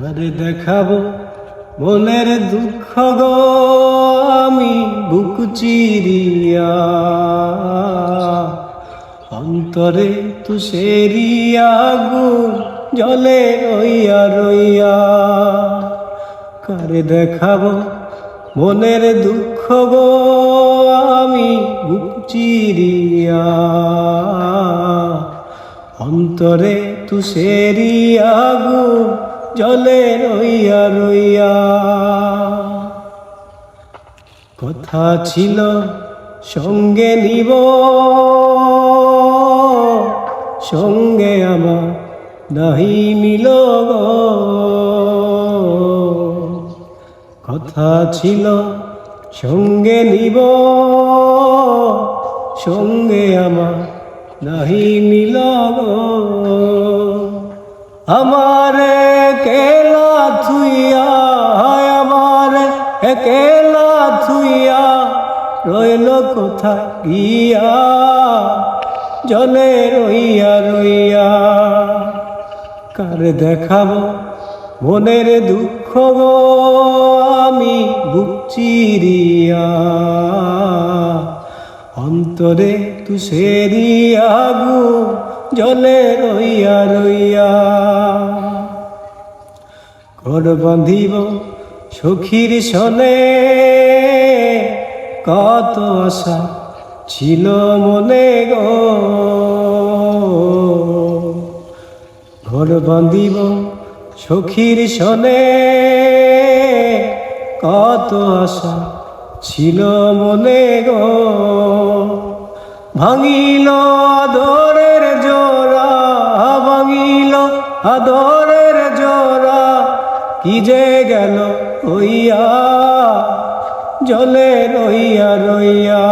করে দেখাবো মনের দুঃখ গো, আমি বুক চিরিয়া। অন্তরে তুষেরি আগুন, জলে রইয়া রইয়া। করে দেখাবো মনের দুঃখ গো, আমি বুক চিরিয়া। অন্তরে তুষেরি আগুন জলে রইয়া রইয়া। কথা ছিল, সঙ্গে নিব। সঙ্গে আমার নাহি মিল কথা ছিল, সঙ্গে নিব। সঙ্গে আমার নাহি মিল। আমারে কেলা থুইয়া আমার কেলা থুইয়া রইল কোথা গিয়া? জলে রইয়া রইয়া, কার দেখাবো মনের দুঃখ গো আমি বুক চিরিয়া? অন্তরে তুষেরি আগু জলে রইয়া রইয়া ঘর বাঁধিব সখীর সনে। কত আশা ছিল মনে গো। ঘর বাঁধিব সখীর সনে। কত আশা ছিল মনে গো। ভাঙিল আদরের জোড়া, ভাঙিল আদরের জোড়া কি যে গেল হইয়া, জলে রইয়া রইয়া।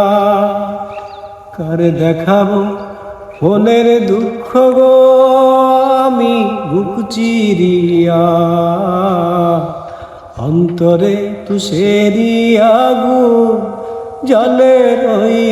কার দেখাবো মনের দুঃখ গো, আমি বুক চিরিয়া। অন্তরে তুষেরি গু, জলে রইয়া